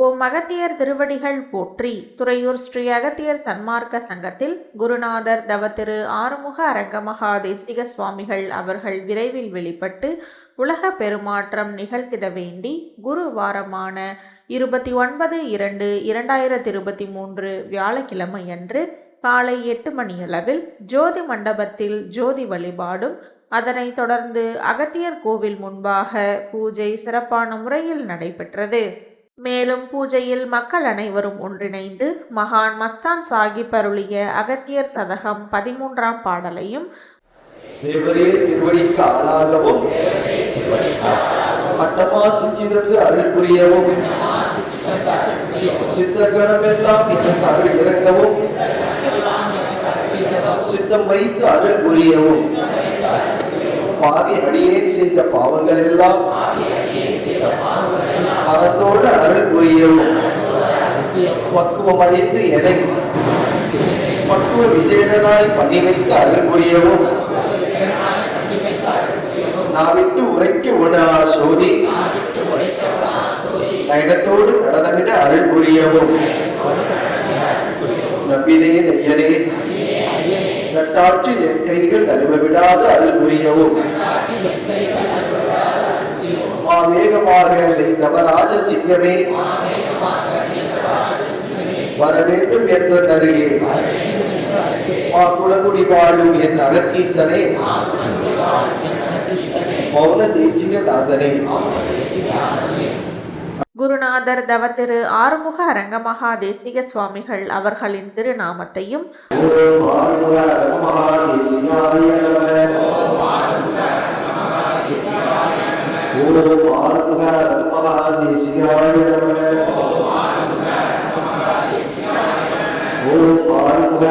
ஓ மகத்தியர் திருவடிகள் போற்றி. துறையூர் ஸ்ரீ அகத்தியர் சன்மார்க்க சங்கத்தில் குருநாதர் தவத்திரு ஆறுமுக அரங்கமகா தேசிக சுவாமிகள் அவர்கள் விரைவில் வெளிப்பட்டு உலக பெருமாற்றம் நிகழ்த்திட வேண்டி குரு வாரமான இருபத்தி ஒன்பது இரண்டு இரண்டாயிரத்தி இருபத்தி மூன்று வியாழக்கிழமையன்று காலை எட்டு மணியளவில் ஜோதி மண்டபத்தில் ஜோதி வழிபாடும் அதனைத் தொடர்ந்து அகத்தியர் கோவில் முன்பாக பூஜை சிறப்பான முறையில் நடைபெற்றது. மேலும் பூஜையில் மக்கள் அனைவரும் ஒன்றிணைந்து மகான் மஸ்தான் சாஹிப் அருளிய அகத்தியர் சதகம் பதிமூன்றாம் பாடலையும் தேவரே திருவடிக்கு ஆளாகவும் அட்டமா சித்திரத்து அருள் புரியவும் சித்தகணமெல்லாம் எனக்கு அருள் இறக்கவும் சித்தம் வைத்து அருள் புரியவும். பாவி அடியேன் செய்த பாவங்கள் எல்லாம் அறத்தோடு அருள் புரியவும் பக்குவம் அறிந்து எதை? பக்குவ விசேடனாய் பண்ணி வைத்து அருள் புரியவும். நான் விட்டு உரைக்க உணா சோதி. இடத்தோடு கடனமிட அருள் புரியவும். நம்பினே நெய்யனே. நட்டாற்றி நெற்கைகள் நழுவ விடாது அருள் புரியவும். மா வேகமாக என்னை தவராஜ சிங்கமே. வர வேண்டும் என்ற நருகே மா குலகுடி வாழும் என் அகத்தீசனே. மௌன தேசிக நாதனே குருநாதர் தவத்திரு ஆறுமுக அரங்கமகா தேசிக சுவாமிகள் அவர்களின் திருநாமத்தையும் ஓம் ஆறுமுக அரங்கமகாதேசிகாய நம ஓம் ஆறுமுக அரங்கமகாதேசிகாய நம ஓம் ஆறுமுக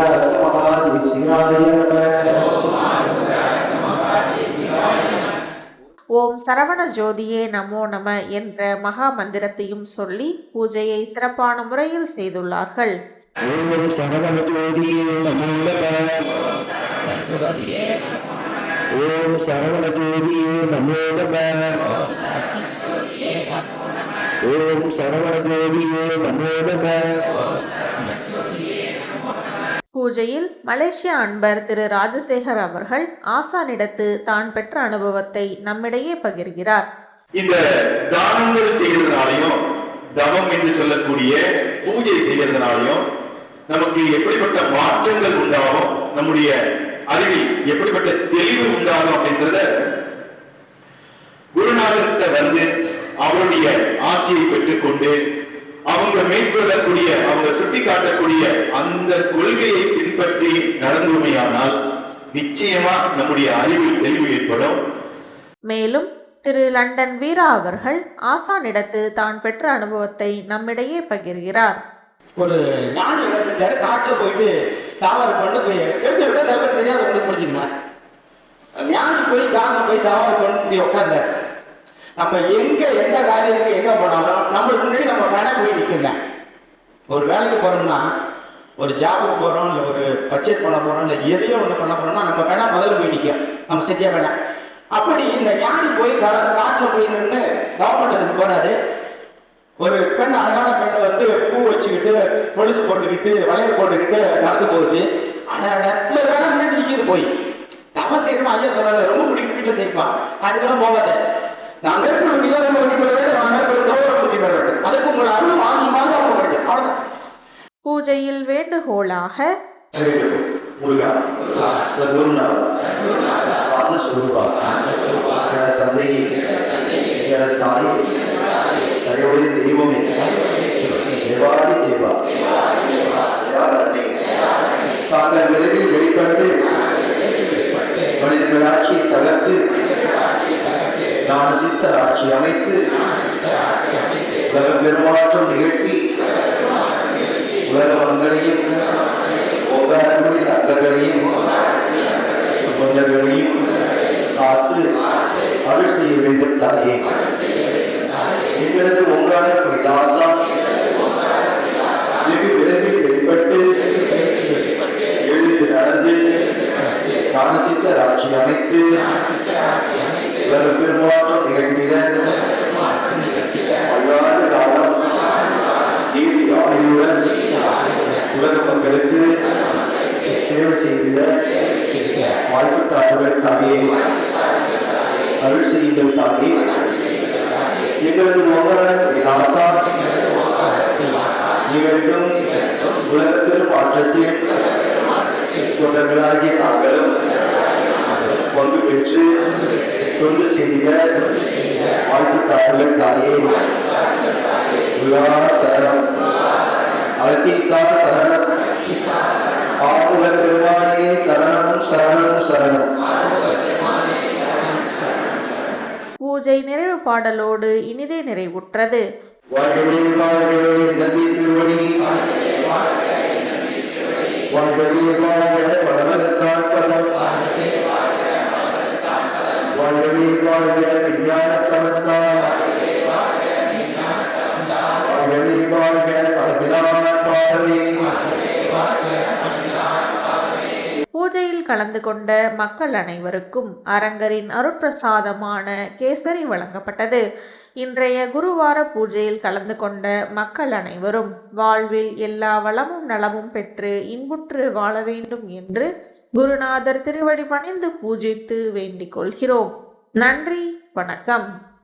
ஓம் சரவண ஜோதியே நமோ நம என்ற மகா மந்திரத்தையும் சொல்லி பூஜையை சிறப்பான முறையில் செய்துள்ளார்கள். ஓம் சரவண ஜோதியே நமோ நம. ஓம் சரவண ஜோதியே நமோ நம. ஓம் சரவண ஜோதியே நமோ நம. பூஜையில் மலேசிய அன்பர் திரு ராஜசேகர் அவர்கள் ஆசானிடத்து தான் பெற்ற அனுபவத்தை நம்மிடையே பகிர்கிறார். இந்த தானங்கள் செய்யறதுனாலையும் தவம் என்று சொல்லக்கூடிய பூஜை செய்யறதுனாலையும் நமக்கு எப்படிப்பட்ட மாற்றங்கள் உண்டாகும் நம்முடைய அறிவில் எப்படிப்பட்ட தெளிவு உண்டாகும் அப்படின்றத குருநாதர்கிட்ட வந்து அவருடைய ஆசையை பெற்றுக்கொண்டு அவங்க மேற்கொள்ளக்கூடிய காட்டக்கூடிய அந்த கொள்கையை பின்பற்றி நடந்துமையானால் நிச்சயமா நம்முடைய அறிவில் தெளிவு ஏற்படும். மேலும் திரு லண்டன் வீரா அவர்கள் ஆசானிடத்து தான் பெற்ற அனுபவத்தை நம்மிடையே பகிர்கிறார். ஒரு என்ன செஞ்சாரு காட்டுல போயிட்டு தாவர பண்ணு போய் தெரிஞ்ச விட தகவல் தெரியாதவங்களுக்கு படிச்சுக்கலாம் ஞானி போய் காட்டுல போய் தாவர பண்ணி உட்கார்ந்தாரு. நம்ம எங்க எந்த காரியத்துக்கு எங்க போனாலும் நம்மளுக்கு முன்னாடி நம்ம நிற்குங்க ஒரு வேலைக்கு போகிறோம்னா ஒரு ஜாபுக்கு போகிறோம் இல்லை ஒரு பர்ச்சேஸ் பண்ண போகிறோம் இல்லை எதையோ ஒன்று பண்ண போகிறோம்னா நம்ம வேணாம் முதல்ல போய் நிற்கும் நம்ம செஞ்சே வேணாம் அப்படி இந்த ஞானி போய் கா காட்டில் போய் நின்று கவர்மெண்ட்டுக்கு போகிறாரு ஒரு பெண் அழகான பெண்ணை வந்து பூ வச்சுக்கிட்டு கொலுசு போட்டுக்கிட்டு வளையல் போட்டுக்கிட்டு நடந்து போகுது. ஆனால் இப்போ வேலை முன்னாடி நிற்கிது போய். தவம் செய்யணுமா ஐயா சொல்லாத ரொம்ப பிடிக்கும் வீட்டில் செய்ப்பா. அதுக்கெல்லாம் போகாத. நாங்கள் இருக்கிற மிகவும் ஊற்றி பெற வேண்டும் நாங்கள் இருக்கிற வேண்டும் அதுக்கு உங்களை அருள் பூஜையில் வேண்டுகோளாக முருகா சகுருநாதா சாத சுரூபா என தந்தையே என தாயே தயவுடைய தெய்வமே தேவாதி தேவா தாங்கள் விரைவில் வெளிப்பட்டு மனிதர்கள் ஆட்சியை தகர்த்து நான் சித்தர் ஆட்சி அமைத்து பெருமாற்றம் நிகழ்த்தி உலக மங்களையும் ஓங்காரங்களில் அக்கர்களையும் தொண்டர்களையும் காத்து அருள் செய்ய வேண்டும் தாயே. எங்களது ஓங்கார குடிதாசா இது விரைவில் வெளிப்பட்டு எழுந்து நடந்து தானசித்த ஆட்சி அமைத்து பெருமாற்றம் நிகழ்த்திட உலக மக்களுக்கு சேவை செய்திட வாய்ப்பு தாருங்கள் தாயே. அருள் செய்யுங்கள் தாயே. எங்களது மோகரன் விலாசா நிகழ்த்தும் உலகத்தில் மாற்றத்தில் தொண்டர்களாகிய நாங்களும் பங்கு பெற்று தொண்டு செய்த வாய்ப்பு தாருங்கள் தாயே. உலா சரணம். அகத்தீசா சரணம். ஆறுமுக பெருமானே சரணம் சரணம் சரணம். பூஜை நிறைவு பாடலோடு இனிதே நிறைவுற்றது. வாழ்கவே வாழ்கவே நந்தி திருவடி வாழ்க வாழ்கவே வாழ்க பூஜையில் கலந்து கொண்ட மக்கள் அனைவருக்கும் அரங்கரின் அருட்பிரசாதமான கேசரி வழங்கப்பட்டது. இன்றைய குருவார பூஜையில் கலந்து கொண்ட மக்கள் அனைவரும் வாழ்வில் எல்லா வளமும் நலமும் பெற்று இன்புற்று வாழ வேண்டும் என்று குருநாதர் திருவடி பணிந்து பூஜித்து வேண்டிக் கொள்கிறோம். நன்றி வணக்கம்.